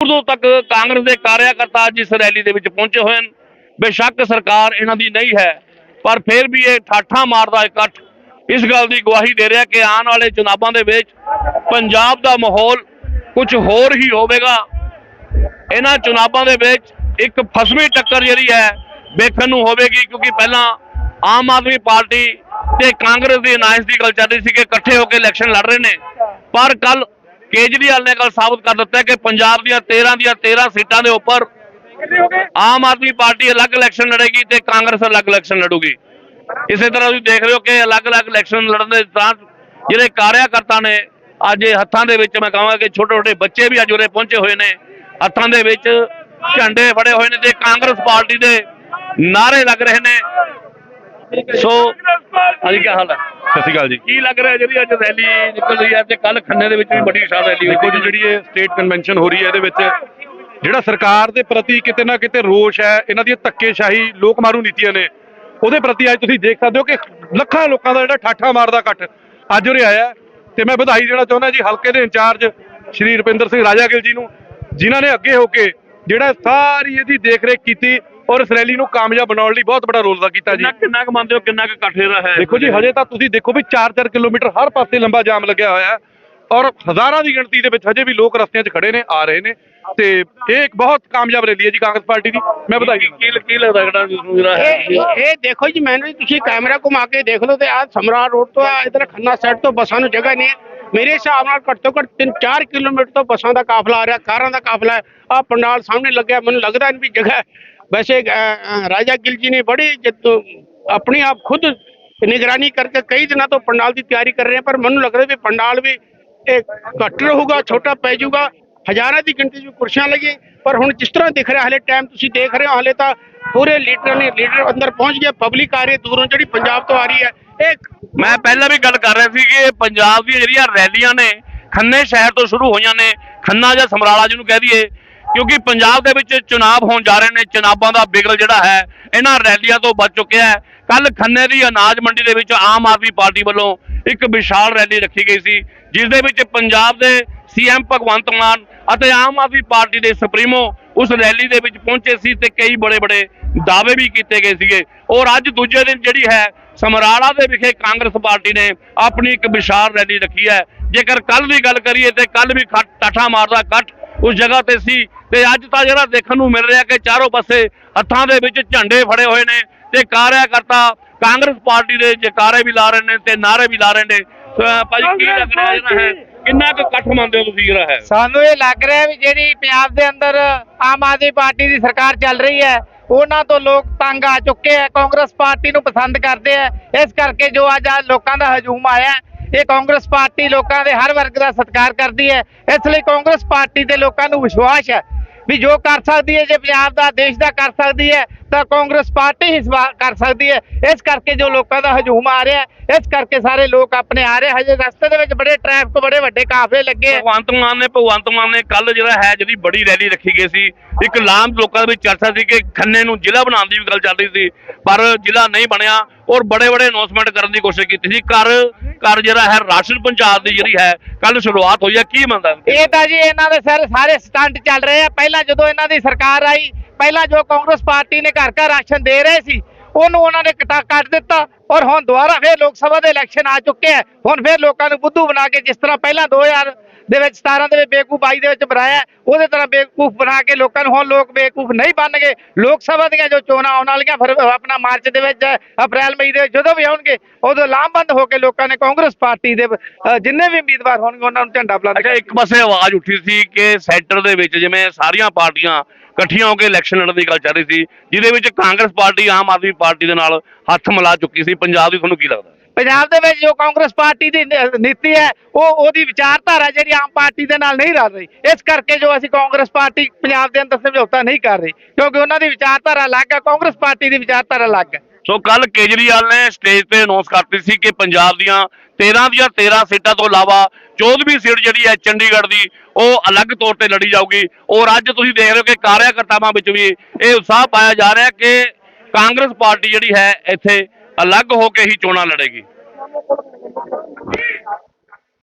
ਉਦੋਂ ਤੱਕ ਕਾਂਗਰਸ ਦੇ ਕਾਰਿਆਕਰਤਾ ਇਸ ਰੈਲੀ ਦੇ ਵਿੱਚ ਪਹੁੰਚੇ ਹੋਏ ਹਨ। ਬੇਸ਼ੱਕ ਸਰਕਾਰ ਇਹਨਾਂ ਦੀ ਨਹੀਂ ਹੈ, ਪਰ ਫਿਰ ਵੀ ਇਹ ਠਾਠਾਂ ਮਾਰਦਾ ਇਕੱਠ। ਇਸ ਗੱਲ ਦੀ ਗਵਾਹੀ ਦੇ ਰਿਹਾ ਕਿ ਆਉਣ ਵਾਲੇ ਚੁਣਾਵਾਂ ਦੇ ਵਿੱਚ ਪੰਜਾਬ ਦਾ ਮਾਹੌਲ ਕੁਝ ਹੋਰ ਹੀ ਹੋਵੇਗਾ। ਇਹਨਾਂ ਚੁਣਾਵਾਂ ਦੇ ਵਿੱਚ ਇੱਕ ਫਸਵੀਂ ਟੱਕਰ ਜਿਹੜੀ ਹੈ, ਵੇਖਣ ਨੂੰ ਹੋਵੇਗੀ, ਕਿਉਂਕਿ ਪਹਿਲਾਂ ਆਮ ਆਦਮੀ ਪਾਰਟੀ ਤੇ ਕਾਂਗਰਸ ਦੀ ਅਲਾਈਅੰਸ ਦੀ ਗੱਲ ਚੱਲ ਰਹੀ ਸੀ ਕਿ ਇਕੱਠੇ ਹੋ ਕੇ ਇਲੈਕਸ਼ਨ ਲੜ ਰਹੇ ਨੇ। ਪਰ ਕੱਲ ਕੇਜਰੀਵਾਲ ਨੇ ਕੱਲ ਸਾਬਤ ਕਰ ਦਿੱਤਾ ਕਿ ਪੰਜਾਬ ਦੀਆਂ 13 ਦੀਆਂ 13 ਸੀਟਾਂ ਦੇ ਉੱਪਰ ਆਮ ਆਦਮੀ ਪਾਰਟੀ ਅਲੱਗ ਇਲੈਕਸ਼ਨ ਲੜੇਗੀ ਤੇ ਕਾਂਗਰਸ ਅਲੱਗ ਇਲੈਕਸ਼ਨ ਲੜੂਗੀ। ਇਸੇ ਤਰ੍ਹਾਂ ਤੁਸੀਂ ਦੇਖ ਰਹੇ ਹੋ ਕਿ ਅਲੱਗ-ਅਲੱਗ ਇਲੈਕਸ਼ਨ ਲੜਨ ਦੇ ਦੌਰਾਨ ਜਿਹੜੇ ਕਾਰਿਆਕਰਤਾ ਨੇ ਅੱਜ ਇਹ ਹੱਥਾਂ ਦੇ ਵਿੱਚ ਮੈਂ ਕਹਾਂਗਾ ਕਿ ਛੋਟੇ-ਛੋਟੇ ਬੱਚੇ ਵੀ ਅੱਜ ਉਰੇ ਪਹੁੰਚੇ ਹੋਏ ਨੇ। ਹੱਥਾਂ ਦੇ ਵਿੱਚ ਝੰਡੇ ਫੜੇ ਹੋਏ ਨੇ ਤੇ ਕਾਂਗਰਸ ਪਾਰਟੀ ਦੇ ਨਾਰੇ ਲੱਗ ਰਹੇ ਨੇ। ਸੋ ਹਾਂਜੀ ਕੀ ਹਾਲ ਹੈ? ਸਤਿ ਸ਼੍ਰੀ ਅਕਾਲ ਜੀ। ਕੀ ਲੱਗ ਰਿਹਾ ਜਿਹੜੀ ਅੱਜ ਰੈਲੀ ਨਿਕਲ ਰਹੀ ਹੈ? ਤੇ ਕੱਲ ਖੰਨੇ ਦੇ ਵਿੱਚ ਵੀ ਬੜੀ ਵਿਸ਼ਾਲ ਰੈਲੀ ਦੇਖੋ ਜੀ ਜਿਹੜੀ ਇਹ ਸਟੇਟ ਕਨਵੈਨਸ਼ਨ ਹੋ ਰਹੀ ਹੈ ਇਹਦੇ ਵਿੱਚ ਜਿਹੜਾ ਸਰਕਾਰ ਦੇ ਪ੍ਰਤੀ ਕਿਤੇ ਨਾ ਕਿਤੇ ਰੋਸ਼ ਹੈ ਇਹਨਾਂ ਦੀਆਂ ਧੱਕੇਸ਼ਾਹੀ ਲੋਕ ਮਾਰੂ ਨੀਤੀਆਂ ਨੇ ਉਹਦੇ ਪ੍ਰਤੀ ਅੱਜ ਤੁਸੀਂ ਦੇਖ ਸਕਦੇ ਹੋ ਕਿ ਲੱਖਾਂ ਲੋਕਾਂ ਦਾ ਜਿਹੜਾ ਠਾਠਾ ਮਾਰਦਾ ਇਕੱਠ ਅੱਜ ਉਰੇ ਆਇਆ। ਤੇ ਮੈਂ ਵਧਾਈ ਦੇਣਾ ਚਾਹੁੰਦਾ ਜੀ ਹਲਕੇ ਦੇ ਇੰਚਾਰਜ ਸ਼੍ਰੀ ਰੁਪਿੰਦਰ ਸਿੰਘ ਰਾਜਾਗਿਲ ਜੀ ਨੂੰ ਜਿਨ੍ਹਾਂ ਨੇ ਅੱਗੇ ਹੋ ਕੇ ਜਿਹੜਾ ਸਾਰੀ ਇਹਦੀ ਦੇਖਰੇਖ ਕੀਤੀ ਔਰ ਇਸ ਰੈਲੀ ਨੂੰ ਕਾਮਯਾਬ ਬਣਾਉਣ ਲਈ ਬਹੁਤ ਬੜਾ ਰੋਲ ਅਦਾ ਕੀਤਾ ਜੀ। ਕਿੰਨਾ ਕਿੰਨਾ ਕੁ ਮੰਨਦੇ ਹੋ ਕਿੰਨਾ ਕੁ ਇਕੱਠ ਜਿਹੜਾ ਹੈ ਦੇਖੋ ਜੀ ਹਜੇ ਤਾਂ ਤੁਸੀਂ ਦੇਖੋ ਵੀ 4-4 ਕਿਲੋਮੀਟਰ ਹਰ ਪਾਸੇ ਲੰਬਾ ਜਾਮ ਲੱਗਿਆ ਹੋਇਆ ਹੈ ਔਰ ਹਜ਼ਾਰਾਂ ਦੀ ਗਿਣਤੀ ਦੇ ਵਿੱਚ ਹਜੇ ਵੀ ਲੋਕ ਰਸਤਿਆਂ 'ਚ ਖੜੇ ਨੇ ਆ ਰਹੇ ਨੇ। ਤੇ ਇਹ ਇੱਕ ਬਹੁਤ ਕਾਮਯਾਬ ਰੈਲੀ ਹੈ ਜੀ ਕਾਂਗਰਸ ਪਾਰਟੀ ਦੀ। ਮੈਂ ਵਧਾਈ ਕੀ ਦਿੰਦਾ। ਕੀ ਕੀ ਲੱਗਦਾ ਜਿਹੜਾ ਤੁਹਾਨੂੰ ਜਿਹੜਾ ਹੈ? ਇਹ ਇਹ- ਦੇਖੋ ਜੀ ਮੈਨੂੰ ਤੁਸੀਂ ਕੈਮਰਾ ਘੁਮਾ ਕੇ ਦੇਖ ਲਓ ਤੇ ਆ ਸਮਰਾ ਰੋਡ ਤੋਂ ਆ ਇਧਰ ਖੰਨਾ ਸਾਈਡ ਤੋਂ ਬੱਸਾਂ ਨੂੰ ਜਗ੍ਹਾ ਨਹੀਂ ਹੈ। ਮੇਰੇ ਹਿਸਾਬ ਨਾਲ ਘੱਟ ਤੋਂ ਘੱਟ 3-4 ਕਿਲੋਮੀਟਰ ਤੋਂ ਬੱਸਾਂ ਦਾ ਕਾਫਲਾ ਆ ਰਿਹਾ, ਕਾਰਾਂ ਦਾ ਕਾਫਲਾ ਹੈ। ਆ ਪੰਡਾਲ ਸਾਹਮਣੇ ਲੱਗਿਆ, ਮੈਨੂੰ ਲੱਗਦਾ ਨਹੀਂ ਵੀ ਜਗ੍ਹਾ ਵੈਸੇ ਰਾਜਾ ਗਿਲ ਜੀ ਨੇ ਬੜੀ ਜਿੱਤ, ਆਪਣੀ ਆਪ ਖੁਦ ਨਿਗਰਾਨੀ ਕਰਕੇ ਕਈ ਦਿਨਾਂ ਤੋਂ ਪੰਡਾਲ ਦੀ ਤਿਆਰੀ ਕਰ ਰਹੇ ਪਰ ਮੈਨੂੰ ਲੱਗ ਰਿਹਾ ਵੀ ਪੰਡਾਲ ਵੀ ਇਹ ਘੱਟ ਰਹੂਗਾ, ਛੋਟਾ ਪੈ ਜਾਊਗਾ। ਹਜ਼ਾਰਾਂ ਦੀ ਗਿਣਤੀ ਵਿੱਚ ਕੁਰਸੀਆਂ ਲੱਗੀ ਪਰ ਹੁਣ ਜਿਸ ਤਰ੍ਹਾਂ ਦਿਖ ਰਿਹਾ, ਹਲੇ ਟਾਈਮ ਤੁਸੀਂ ਦੇਖ ਰਹੇ ਹੋ, ਹਲੇ ਤਾਂ ਪੂਰੇ ਲੀਡਰ ਨੇ, ਲੀਡਰ ਅੰਦਰ ਪਹੁੰਚ ਗਏ ਪਬਲਿਕ ਆ ਰਹੀ, ਦੂਰੋਂ ਜਿਹੜੀ ਪੰਜਾਬ ਤੋਂ ਆ ਰਹੀ ਹੈ, ਇਹ ਮੈਂ ਪਹਿਲਾਂ ਵੀ ਗੱਲ ਕਰ ਰਿਹਾ ਸੀ ਕਿ ਪੰਜਾਬ ਦੀਆਂ ਜਿਹੜੀਆਂ ਰੈਲੀਆਂ ਨੇ, ਖੰਨੇ ਸ਼ਹਿਰ ਤੋਂ ਸ਼ੁਰੂ ਹੋਈਆਂ ਨੇ, ਖੰਨਾ ਜਾਂ ਸਮਰਾਲਾ ਜਿਹਨੂੰ ਕਹਿ ਦਈਏ, ਕਿਉਂਕਿ ਪੰਜਾਬ ਦੇ ਵਿੱਚ ਚੁਣਾਵ ਹੋਣ ਜਾ ਰਹੇ ਨੇ, ਚੁਣਾਵਾਂ ਦਾ ਬਿਗਲ ਜਿਹੜਾ ਹੈ, ਇਹਨਾਂ ਰੈਲੀਆਂ ਤੋਂ ਬਚ ਚੁੱਕਿਆ ਹੈ। ਕੱਲ ਖੰਨੇ ਦੀ ਅਨਾਜ ਮੰਡੀ ਦੇ ਵਿੱਚ ਆਮ ਆਦਮੀ ਪਾਰਟੀ ਵੱਲੋਂ ਇੱਕ ਵਿਸ਼ਾਲ ਰੈਲੀ ਰੱਖੀ ਗਈ ਸੀ, ਜਿਸ ਦੇ ਵਿੱਚ ਪੰਜਾਬ ਦੇ ਸੀਐਮ ਭਗਵੰਤ ਮਾਨ ਅਤੇ ਆਮ ਆਦਮੀ ਪਾਰਟੀ ਦੇ ਸੁਪਰੀਮੋ ਉਸ ਰੈਲੀ ਦੇ ਵਿੱਚ ਪਹੁੰਚੇ ਸੀ ਤੇ ਕਈ ਬੜੇ ਬੜੇ ਦਾਅਵੇ ਵੀ ਕੀਤੇ ਗਏ ਸੀਗੇ। ਔਰ ਅੱਜ ਦੂਜੇ ਦਿਨ ਜਿਹੜੀ ਹੈ ਸਮਰਾਲਾ ਦੇ ਵਿਖੇ ਕਾਂਗਰਸ ਪਾਰਟੀ ਨੇ ਆਪਣੀ ਇੱਕ ਵਿਸ਼ਾਲ ਰੈਲੀ ਰੱਖੀ ਹੈ। ਜੇਕਰ ਕੱਲ ਦੀ ਗੱਲ ਕਰੀਏ ਤੇ ਕੱਲ ਵੀ ਟਾਠਾ ਮਾਰਦਾ ਕੱਟ ਉਸ ਜਗ੍ਹਾ ਤੇ ਸੀ ਤੇ ਅੱਜ ਤਾਂ ਜਿਹੜਾ ਦੇਖਣ ਨੂੰ ਮਿਲ ਰਿਹਾ ਕਿ ਚਾਰੋਂ ਪਾਸੇ ਹੱਥਾਂ ਦੇ ਵਿੱਚ ਝੰਡੇ ਫੜੇ ਹੋਏ ਨੇ ਤੇ ਕਾਰਿਆਕਰਤਾ ਕਾਂਗਰਸ ਪਾਰਟੀ ਦੇ ਜਕਾਰੇ ਵੀ ਲਾ ਰਹੇ ਨੇ ਤੇ ਨਾਰੇ ਵੀ ਲਾ ਰਹੇ ਨੇ। ਭਾਜੀ ਕੀ ਲੱਗ ਰਿਹਾ ਜਿਹੜਾ ਹੈ? ਕਿੰਨਾ ਕੁ ਇਕੱਠ ਮੰਨਦੇ ਹੋ ਤੁਸੀਂ ਜਿਹੜਾ ਹੈ? ਸਾਨੂੰ ਇਹ ਲੱਗ ਰਿਹਾ ਵੀ ਜਿਹੜੀ ਪੰਜਾਬ ਦੇ ਅੰਦਰ ਆਮ ਆਦਮੀ ਪਾਰਟੀ ਦੀ ਸਰਕਾਰ ਚੱਲ ਰਹੀ ਹੈ ਉਹਨਾਂ ਤੋਂ ਲੋਕ ਤੰਗ ਆ ਚੁੱਕੇ ਆ, ਕਾਂਗਰਸ ਪਾਰਟੀ ਨੂੰ ਪਸੰਦ ਕਰਦੇ ਆ। ਇਸ ਕਰਕੇ ਜੋ ਅੱਜ ਆ ਲੋਕਾਂ ਦਾ ਹਜੂਮ ਆਇਆ ਇਹ ਕਾਂਗਰਸ ਪਾਰਟੀ ਲੋਕਾਂ ਦੇ ਹਰ ਵਰਗ ਦਾ ਸਤਿਕਾਰ ਕਰਦੀ ਹੈ। ਇਸ ਲਈ ਕਾਂਗਰਸ ਪਾਰਟੀ ਦੇ ਲੋਕਾਂ ਨੂੰ ਵਿਸ਼ਵਾਸ ਹੈ ਵੀ ਜੋ ਕਰ ਸਕਦੀ ਹੈ, ਜੇ ਪੰਜਾਬ ਦਾ, ਦੇਸ਼ ਦਾ ਕਰ ਸਕਦੀ ਹੈ, ਤਾਂ ਕਾਂਗਰਸ ਪਾਰਟੀ ਹੀ ਕਰ ਸਕਦੀ ਹੈ। ਇਸ ਕਰਕੇ ਜੋ ਲੋਕਾਂ ਦਾ ਹਜੂਮ ਆ ਰਿਹਾ ਇਸ ਕਰਕੇ ਸਾਰੇ ਲੋਕ ਆਪਣੇ ਆ ਰਹੇ। ਹਜੇ ਰਸਤੇ ਦੇ ਵਿੱਚ ਬੜੇ ਟ੍ਰੈਫਿਕ ਬੜੇ ਵੱਡੇ ਕਾਫਲੇ ਲੱਗੇ ਆ ਭਗਵੰਤ ਮਾਨ ਨੇ, ਭਗਵੰਤ ਮਾਨ ਨੇ ਕੱਲ ਜਿਹੜਾ ਹੈ ਜਿਹੜੀ ਬੜੀ ਰੈਲੀ ਰੱਖੀ ਗਈ ਸੀ, ਇੱਕ ਲਾਮ ਲੋਕਾਂ ਦੇ ਵਿੱਚ ਚਰਚਾ ਸੀ ਕਿ ਖੰਨੇ ਨੂੰ ਜ਼ਿਲ੍ਹਾ ਬਣਾਉਣ ਦੀ ਵੀ ਗੱਲ ਚੱਲ ਰਹੀ ਸੀ, ਪਰ ਜ਼ਿਲ੍ਹਾ ਨਹੀਂ ਬਣਿਆ। ਔਰ ਬੜੇ ਬੜੇ ਅਨਾਉਂਸਮੈਂਟ ਕਰਨ ਦੀ ਕੋਸ਼ਿਸ਼ ਕੀਤੀ ਸੀ। ਕਰ ਕਰ ਜਿਹੜਾ ਹੈ, ਰਾਸ਼ਨ ਪੰਜਾਬ ਦੀ ਜਿਹੜੀ ਹੈ ਕੱਲ ਸ਼ੁਰੂਆਤ ਹੋਈ ਹੈ। ਕੀ ਮੰਨਦਾ ਇਹ ਤਾਂ ਜੀ ਇਹਨਾਂ ਦੇ ਸਿਰ ਸਾਰੇ ਸਟੰਟ ਚੱਲ ਰਹੇ ਆ। ਪਹਿਲਾਂ ਜਦੋਂ ਇਹਨਾਂ ਦੀ ਸਰਕਾਰ ਆਈ, ਪਹਿਲਾਂ ਜੋ ਕਾਂਗਰਸ ਪਾਰਟੀ ਨੇ ਘਰ ਘਰ ਰਾਸ਼ਨ ਦੇ ਰਹੇ ਸੀ, ਉਹਨੂੰ ਉਹਨਾਂ ਨੇ ਕਟਾ ਕੱਟ ਦਿੱਤਾ ਔਰ ਹੁਣ ਦੁਬਾਰਾ ਫੇਰ ਲੋਕ ਸਭਾ ਦੇ ਇਲੈਕਸ਼ਨ ਆ ਚੁੱਕੇ ਆ। ਹੁਣ ਫੇਰ ਲੋਕਾਂ ਨੂੰ ਬੁੱਧੂ ਬਣਾ ਕੇ ਜਿਸ ਤਰ੍ਹਾਂ ਪਹਿਲਾਂ 2000 ਦੇ ਵਿੱਚ 17 ਦੇ ਵਿੱਚ ਬੇਵਕੂਫ 22 ਦੇ ਵਿੱਚ ਬਣਾਇਆ। ਉਹਦੇ ਤਰ੍ਹਾਂ ਬੇਵਕੂਫ ਬਣਾ ਕੇ ਲੋਕਾਂ ਨੂੰ ਹੁਣ ਲੋਕ ਬੇਵਕੂਫ ਨਹੀਂ ਬਣਨਗੇ। ਲੋਕ ਸਭਾ ਦੀਆਂ ਜੋ ਚੋਣਾਂ ਆਉਣ ਵਾਲੀਆਂ, ਫਿਰ ਆਪਣਾ ਮਾਰਚ ਦੇ ਵਿੱਚ, ਅਪ੍ਰੈਲ, ਮਈ ਦੇ ਵਿੱਚ ਜਦੋਂ ਵੀ ਆਉਣਗੇ, ਉਦੋਂ ਲਾਮਬੰਦ ਹੋ ਕੇ ਲੋਕਾਂ ਨੇ ਕਾਂਗਰਸ ਪਾਰਟੀ ਦੇ ਜਿੰਨੇ ਵੀ ਉਮੀਦਵਾਰ ਹੋਣਗੇ, ਉਹਨਾਂ ਨੂੰ ਝੰਡਾ ਬੁਲੰਦ ਅੱਛਾ, ਇੱਕ ਪਾਸੇ ਆਵਾਜ਼ ਉੱਠੀ ਸੀ ਕਿ ਸੈਂਟਰ ਦੇ ਵਿੱਚ ਜਿਵੇਂ ਸਾਰੀਆਂ ਪਾਰਟੀਆਂ ਇਕੱਠੀਆਂ ਹੋ ਕੇ ਇਲੈਕਸ਼ਨ ਲੜਨ ਦੀ ਗੱਲ ਚੱਲ ਰਹੀ ਸੀ, ਜਿਹਦੇ ਵਿੱਚ ਕਾਂਗਰਸ ਪਾਰਟੀ, ਆਮ ਆਦਮੀ ਪਾਰਟੀ ਦੇ ਨਾਲ ਹੱਥ ਮਿਲਾ ਚੁੱਕੀ ਸੀ। ਪੰਜਾਬ ਦੀ ਤੁਹਾਨੂੰ ਕੀ ਲੱਗਦਾ? ਪੰਜਾਬ ਦੇ ਵਿੱਚ ਜੋ ਕਾਂਗਰਸ ਪਾਰਟੀ ਦੀ ਨੀਤੀ ਹੈ, ਉਹ, ਉਹਦੀ ਵਿਚਾਰਧਾਰਾ ਜਿਹੜੀ ਆਮ ਪਾਰਟੀ ਦੇ ਨਾਲ ਨਹੀਂ ਰਲ ਰਹੀ। ਇਸ ਕਰਕੇ ਜੋ ਅਸੀਂ ਕਾਂਗਰਸ ਪਾਰਟੀ ਪੰਜਾਬ ਦੇ ਅੰਦਰ ਸਮਝੌਤਾ ਨਹੀਂ ਕਰ ਰਹੀ, ਕਿਉਂਕਿ ਉਹਨਾਂ ਦੀ ਵਿਚਾਰਧਾਰਾ ਅਲੱਗ ਹੈ, ਕਾਂਗਰਸ ਪਾਰਟੀ ਦੀ ਵਿਚਾਰਧਾਰਾ ਅਲੱਗ ਹੈ। ਸੋ ਕੱਲ ਕੇਜਰੀਵਾਲ ਨੇ ਸਟੇਜ ਤੇ ਅਨਾਉਂਸ ਕਰਤੀ ਸੀ ਕਿ ਪੰਜਾਬ ਦੀਆਂ 13 ਦੀਆਂ 13 ਸੀਟਾਂ ਤੋਂ ਇਲਾਵਾ 14ਵੀਂ ਸੀਟ ਜਿਹੜੀ ਹੈ ਚੰਡੀਗੜ੍ਹ ਦੀ, ਉਹ ਅਲੱਗ ਤੌਰ ਤੇ ਲੜੀ ਜਾਊਗੀ। ਔਰ ਅੱਜ ਤੁਸੀਂ ਦੇਖ ਰਹੇ ਹੋ ਕਿ ਕਾਰਿਆਕਰਤਾਵਾਂ ਵਿੱਚ ਵੀ ਇਹ ਉਤਸ਼ਾਹ ਪਾਇਆ ਜਾ ਰਿਹਾ ਕਿ ਕਾਂਗਰਸ ਪਾਰਟੀ ਜਿਹੜੀ ਹੈ, ਇੱਥੇ ਅਲੱਗ ਹੋ ਕੇ ਹੀ ਚੋਣਾਂ ਲੜੇਗੀ।